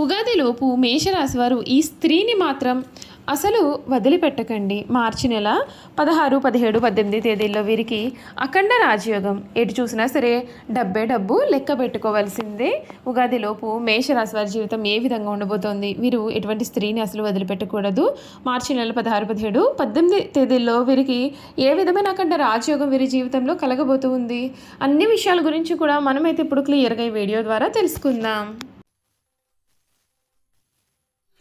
ఉగాదిలోపు మేషరాశి వారు ఈ స్త్రీని మాత్రం అసలు వదిలిపెట్టకండి. మార్చి నెల పదహారు పదిహేడు పద్దెనిమిది తేదీల్లో వీరికి అఖండ రాజయోగం. ఎటు చూసినా సరే డబ్బే డబ్బు లెక్క పెట్టుకోవాల్సిందే. ఉగాదిలోపు మేషరాశి వారి జీవితం ఏ విధంగా ఉండబోతోంది? వీరు ఎటువంటి స్త్రీని అసలు వదిలిపెట్టకూడదు. మార్చి నెల పదహారు పదిహేడు పద్దెనిమిది తేదీల్లో వీరికి ఏ విధమైన అఖండ రాజయోగం వీరి జీవితంలో కలగబోతూ ఉంది? అన్ని విషయాల గురించి కూడా మనమైతే ఇప్పుడు క్లియర్గా ఈ వీడియో ద్వారా తెలుసుకుందాం.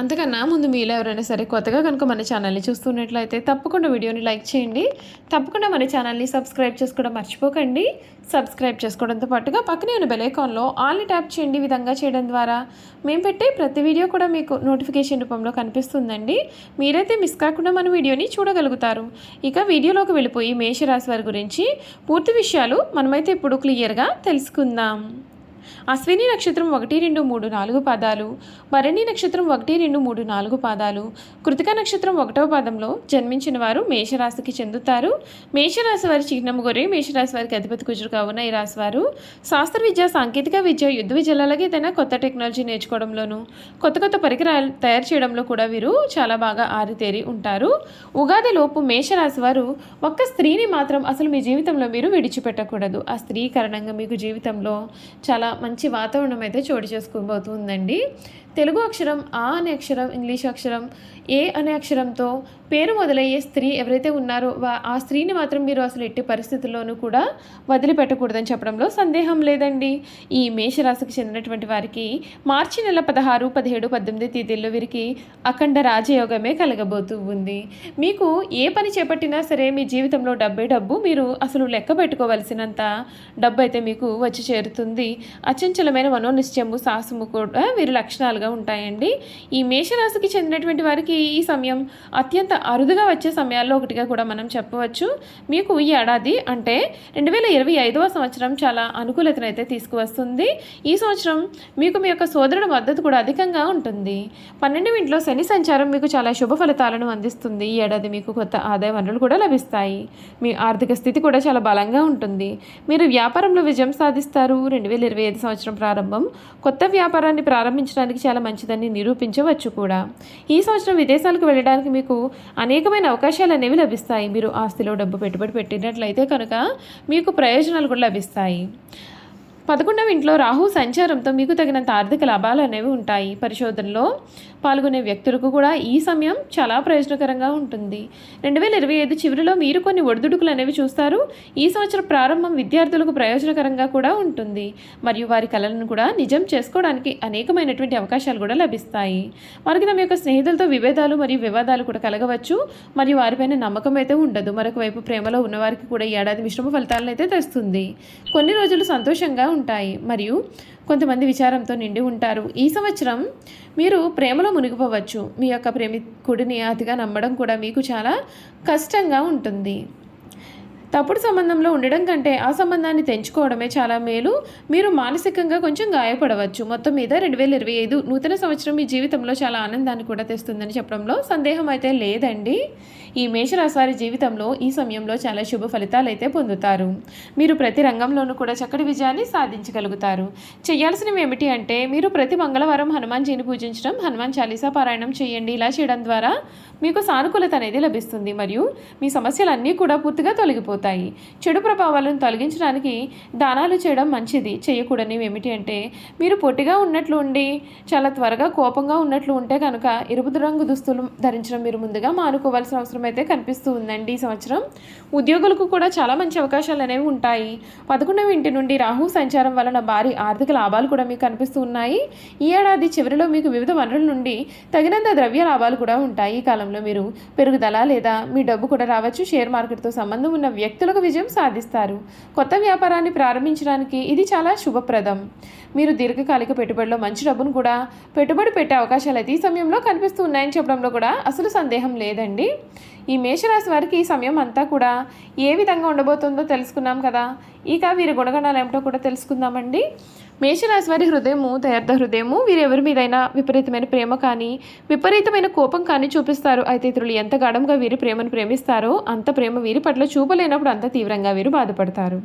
అంతకన్నా ముందు మీలో ఎవరైనా సరే కొత్తగా కనుక మన ఛానల్ని చూస్తున్నట్లయితే తప్పకుండా వీడియోని లైక్ చేయండి. తప్పకుండా మన ఛానల్ని సబ్స్క్రైబ్ చేసుకోవడం మర్చిపోకండి. సబ్స్క్రైబ్ చేసుకోవడంతో పాటుగా పక్కనే ఉన్న బెలైకాన్లో ఆల్ని ట్యాప్ చేయండి విధంగా చేయడం ద్వారా. మేము పెట్టే ప్రతి వీడియో కూడా మీకు నోటిఫికేషన్ రూపంలో కనిపిస్తుందండి. మీరైతే మిస్ కాకుండా మన వీడియోని చూడగలుగుతారు. ఇక వీడియోలోకి వెళ్ళిపోయి మేషరాశి వారి గురించి పూర్తి విషయాలు మనమైతే ఇప్పుడు క్లియర్గా తెలుసుకుందాం. అశ్విని నక్షత్రం ఒకటి రెండు మూడు నాలుగు పాదాలు భరణి నక్షత్రం ఒకటి రెండు మూడు నాలుగు పాదాలు. కృతిక నక్షత్రం ఒకటవ పాదంలో జన్మించిన వారు మేషరాశికి చెందుతారు. మేషరాశి వారి చిహ్నము గొర్రె మేషరాశి వారికి అధిపతి కుజుడు కావున ఈ రాశి వారు శాస్త్ర విద్య సాంకేతిక విద్య యుద్ధ విద్యలు అలాగే ఏదైనా కొత్త టెక్నాలజీ నేర్చుకోవడంలోనూ కొత్త కొత్త పరికరాలు తయారు చేయడంలో కూడా వీరు చాలా బాగా ఆరితేరి ఉంటారు. ఉగాది లోపు మేషరాశి వారు ఒక్క స్త్రీని మాత్రం అసలు మీ జీవితంలో మీరు విడిచిపెట్టకూడదు. ఆ స్త్రీ కారణంగా మీకు జీవితంలో చాలా మంచి వాతావరణం అయితే చోటు చేసుకోబోతుందండి తెలుగు అక్షరం ఆ అనే అక్షరం ఇంగ్లీష్ అక్షరం ఏ అనే అక్షరంతో పేరు మొదలయ్యే స్త్రీ ఎవరైతే ఉన్నారో వా ఆ స్త్రీని మాత్రం మీరు అసలు ఎట్టి పరిస్థితుల్లోనూ కూడా వదిలిపెట్టకూడదని చెప్పడంలో సందేహం లేదండి. ఈ మేషరాశికి చెందినటువంటి వారికి మార్చి నెల పదహారు పదిహేడు పద్దెనిమిది తేదీల్లో వీరికి అఖండ రాజయోగమే కలగబోతూ ఉంది. మీకు ఏ పని చేపట్టినా సరే మీ జీవితంలో డబ్బే డబ్బు మీరు అసలు లెక్క పెట్టుకోవలసినంత డబ్బు అయితే మీకు వచ్చి చేరుతుంది. అచంచలమైన మనోనిశ్చయము సాహసము కూడా వీరి లక్షణాలుగా ఉంటాయండి. ఈ మేషరాశికి చెందినటువంటి వారికి ఈ సమయం అత్యంత అరుదుగా వచ్చే సమయాల్లో ఒకటిగా కూడా మనం చెప్పవచ్చు. మీకు ఈ ఏడాది అంటే రెండు వేల ఇరవై ఐదవ సంవత్సరం చాలా అనుకూలతను అయితే తీసుకువస్తుంది. ఈ సంవత్సరం మీకు మీ యొక్క సోదరుడు మద్దతు కూడా అధికంగా ఉంటుంది. పన్నెండు ఇంట్లో శని సంచారం మీకు చాలా శుభ ఫలితాలను అందిస్తుంది. ఈ ఏడాది మీకు కొత్త ఆదాయ వనరులు కూడా లభిస్తాయి. మీ ఆర్థిక స్థితి కూడా చాలా బలంగా ఉంటుంది. మీరు వ్యాపారంలో విజయం సాధిస్తారు. రెండు వేల ఇరవై ఐదు సంవత్సరం ప్రారంభం. కొత్త వ్యాపారాన్ని ప్రారంభించడానికి చాలా మంచిదని నిరూపించవచ్చు కూడా. ఈ సంవత్సరం విదేశాలకు వెళ్ళడానికి మీకు అనేకమైన అవకాశాలు అనేవి లభిస్తాయి. మీరు ఆస్తిలో డబ్బు పెట్టుబడి పెట్టినట్లయితే కనుక మీకు ప్రయోజనాలు కూడా లభిస్తాయి. పదకొండవ ఇంట్లో రాహు సంచారంతో మీకు తగినంత ఆర్థిక లాభాలు అనేవి ఉంటాయి. పరిశోధనలో పాల్గొనే వ్యక్తులకు కూడా ఈ సమయం చాలా ప్రయోజనకరంగా ఉంటుంది. రెండు వేల ఇరవై ఐదు చివరిలో మీరు కొన్ని ఒడిదుడుకులు అనేవి చూస్తారు. ఈ సంవత్సరం ప్రారంభం విద్యార్థులకు ప్రయోజనకరంగా కూడా ఉంటుంది. మరియు వారి కళలను కూడా నిజం చేసుకోవడానికి అనేకమైనటువంటి అవకాశాలు కూడా లభిస్తాయి. వారికి తమ యొక్క స్నేహితులతో విభేదాలు మరియు వివాదాలు కూడా కలగవచ్చు. మరియు వారిపైన నమ్మకం అయితే ఉండదు. మరొక వైపు ప్రేమలో ఉన్నవారికి కూడా ఈ ఏడాది మిశ్రమ ఫలితాలను అయితే తెస్తుంది. కొన్ని రోజులు సంతోషంగా ఉంటాయి. మరియు కొంతమంది విచారంతో నిండి ఉంటారు. ఈ సంవత్సరం మీరు ప్రేమలో మునిగిపోవచ్చు. మీ యొక్క ప్రేమికుడిని అతిగా నమ్మడం కూడా మీకు చాలా కష్టంగా ఉంటుంది. తప్పుడు సంబంధంలో ఉండడం కంటే ఆ సంబంధాన్ని తెంచుకోవడమే చాలా మేలు. మీరు మానసికంగా కొంచెం గాయపడవచ్చు. మొత్తం మీద రెండు వేల ఇరవై ఐదు నూతన సంవత్సరం మీ జీవితంలో చాలా ఆనందాన్ని కూడా తెస్తుందని చెప్పడంలో సందేహం అయితే లేదండి. ఈ మేషరాశి జీవితంలో ఈ సమయంలో చాలా శుభ ఫలితాలు అయితే పొందుతారు. మీరు ప్రతి రంగంలోనూ కూడా చక్కటి విజయాన్ని సాధించగలుగుతారు. చేయాల్సినవి ఏమిటి అంటే మీరు ప్రతి మంగళవారం హనుమాన్జీని పూజించడం హనుమాన్ చాలీసా పారాయణం చేయండి. ఇలా చేయడం ద్వారా మీకు సానుకూలత అనేది లభిస్తుంది. మరియు మీ సమస్యలన్నీ కూడా పూర్తిగా తొలగిపోతాయి. చెడు ప్రభావాలను తొలగించడానికి దానాలు చేయడం మంచిది. చేయకూడనివి ఏమిటి అంటే మీరు పొట్టిగా ఉన్నట్లు ఉండి చాలా త్వరగా కోపంగా ఉన్నట్లు ఉంటే కనుక ఎరుపు రంగు దుస్తులు ధరించడం మీరు ముందుగా మానుకోవాల్సిన అవసరం అయితే కనిపిస్తూ ఉందండి ఈ సంవత్సరం. ఉద్యోగులకు కూడా చాలా మంచి అవకాశాలు అనేవి ఉంటాయి. పదకొండవ ఇంటి నుండి రాహు సంచారం వలన భారీ ఆర్థిక లాభాలు కూడా మీకు కనిపిస్తూ ఉన్నాయి. ఈ ఏడాది చివరిలో మీకు వివిధ వనరుల నుండి తగినంత ద్రవ్య లాభాలు కూడా ఉంటాయి. ఈ కాలంలో మీరు పెరుగుదల లేదా మీ డబ్బు కూడా రావచ్చు. షేర్ మార్కెట్తో సంబంధం ఉన్న వ్యక్తి వ్యక్తులకు విజయం సాధిస్తారు. కొత్త వ్యాపారాన్ని ప్రారంభించడానికి ఇది చాలా శుభప్రదం. మీరు దీర్ఘకాలిక పెట్టుబడిలో మంచి డబ్బును కూడా పెట్టుబడి పెట్టే అవకాశాలు అయితే ఈ సమయంలో కనిపిస్తూ ఉన్నాయని చెప్పడంలో కూడా అసలు సందేహం లేదండి. ఈ మేషరాశి వారికి ఈ సమయం అంతా కూడా ఏ విధంగా ఉండబోతుందో తెలుసుకున్నాం కదా. ఇక వీరి గుణగణాలు ఏమిటో కూడా తెలుసుకుందామండి. మేషరాశి వారి హృదయము దయార్థ హృదయము వీరెవరి మీదైనా విపరీతమైన ప్రేమ కానీ విపరీతమైన కోపం కానీ చూపిస్తారు. అయితే ఇతరులు ఎంత గాఢంగా వీరి ప్రేమను ప్రేమిస్తారో అంత ప్రేమ వీరి పట్ల చూపలేనప్పుడు అంత తీవ్రంగా వీరు బాధపడతారు.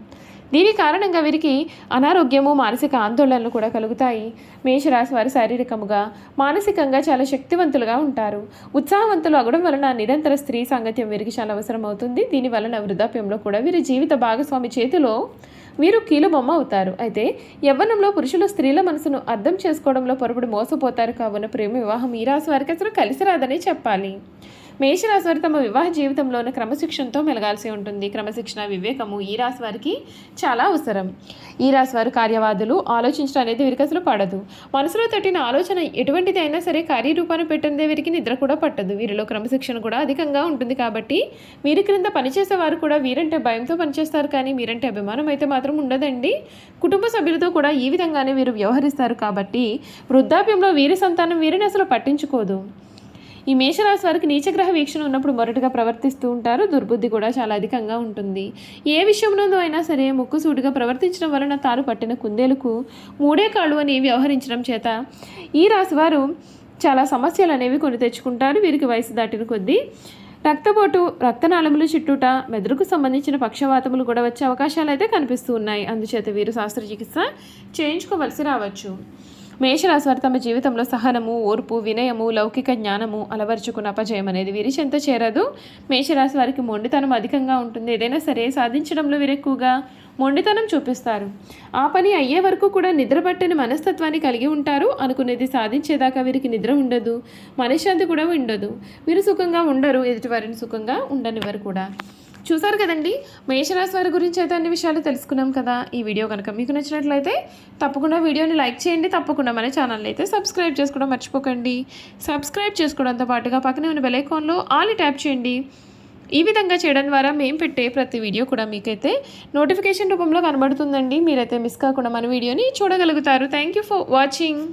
దీని కారణంగా వీరికి అనారోగ్యము మానసిక ఆందోళనలు కూడా కలుగుతాయి. మేషరాశి వారు శారీరకముగా మానసికంగా చాలా శక్తివంతులుగా ఉంటారు. ఉత్సాహవంతులు అగడం వలన నిరంతర స్త్రీ సాంగత్యం వీరికి చాలా అవసరం అవుతుంది దీని వలన వృద్ధాప్యంలో కూడా వీరి జీవిత భాగస్వామి చేతిలో వీరు కీలుబొమ్మ అవుతారు. అయితే యవ్వనంలో పురుషులు స్త్రీల మనసును అర్థం చేసుకోవడంలో పొరపడి మోసపోతారు. కావున ప్రేమ వివాహం ఈ రాశి వారికి అసలు కలిసి రాదని చెప్పాలి. మేషరాశి వారు తమ వివాహ జీవితంలోని క్రమశిక్షణతో మెలగాల్సి ఉంటుంది. క్రమశిక్షణ వివేకము ఈ రాశి వారికి చాలా అవసరం. ఈ రాశి వారు కార్యవాదులు ఆలోచించడం అనేది వీరికి అసలు పడదు. మనసులో తట్టిన ఆలోచన ఎటువంటిది అయినా సరే కార్యరూపాన్ని పెట్టిందే వీరికి నిద్ర కూడా పట్టదు. వీరిలో క్రమశిక్షణ కూడా అధికంగా ఉంటుంది కాబట్టి వీరి క్రింద పనిచేసే వారు కూడా వీరంటే భయంతో పనిచేస్తారు కానీ మీరంటే అభిమానం అయితే మాత్రం ఉండదండి. కుటుంబ సభ్యులతో కూడా ఈ విధంగానే వీరు వ్యవహరిస్తారు కాబట్టి వృద్ధాప్యంలో వీరి సంతానం వీరిని అసలు పట్టించుకోదు. ఈ మేషరాశి వారికి నీచగ్రహ వీక్షణ ఉన్నప్పుడు మొరటుగా ప్రవర్తిస్తూ ఉంటారు. దుర్బుద్ధి కూడా చాలా అధికంగా ఉంటుంది. ఏ విషయంలో అయినా సరే ముక్కుసూటిగా ప్రవర్తించడం వలన తాను పట్టిన కుందేలకు మూడే కాళ్ళు అని వ్యవహరించడం చేత ఈ రాశివారు చాలా సమస్యలు అనేవి కొని తెచ్చుకుంటారు. వీరికి వయసు దాటిన కొద్దీ రక్తపోటు రక్తనాళములు చుట్టూట మెదడుకు సంబంధించిన పక్షవాతములు కూడా వచ్చే అవకాశాలు అయితే కనిపిస్తూ ఉన్నాయి. అందుచేత వీరు శస్త్రచికిత్స చేయించుకోవలసి రావచ్చు. మేషరాశి వారు తమ జీవితంలో సహనము ఓర్పు వినయము లౌకిక జ్ఞానము అలవరుచుకున్న అపజయం అనేది వీరి చెంత చేరదు. మేషరాశి వారికి మొండితనం అధికంగా ఉంటుంది. ఏదైనా సరే సాధించడంలో వీరు ఎక్కువగా మొండితనం చూపిస్తారు. ఆ పని అయ్యే వరకు కూడా నిద్రపట్టని మనస్తత్వాన్ని కలిగి ఉంటారు. అనుకునేది సాధించేదాకా వీరికి నిద్ర ఉండదు. మనశ్శాంతి కూడా ఉండదు. వీరు సుఖంగా ఉండరు. ఎదుటివారిని సుఖంగా ఉండనివ్వరు కూడా. చూసారు కదండి? మేషరాశి వారి గురించి అయితే అన్ని విషయాలు తెలుసుకున్నాం కదా. ఈ వీడియో కనుక మీకు నచ్చినట్లయితే తప్పకుండా వీడియోని లైక్ చేయండి. తప్పకుండా మన ఛానల్ని అయితే సబ్స్క్రైబ్ చేసుకోవడం మర్చిపోకండి. సబ్స్క్రైబ్ చేసుకోవడంతో పాటుగా పక్కనే ఉన్న బెలైకాన్లో ఆల్ ట్యాప్ చేయండి. ఈ విధంగా చేయడం ద్వారా మేము పెట్టే ప్రతి వీడియో కూడా మీకైతే నోటిఫికేషన్ రూపంలో కనబడుతుందండి. మీరైతే మిస్ కాకుండా మన వీడియోని చూడగలుగుతారు. Thank you for watching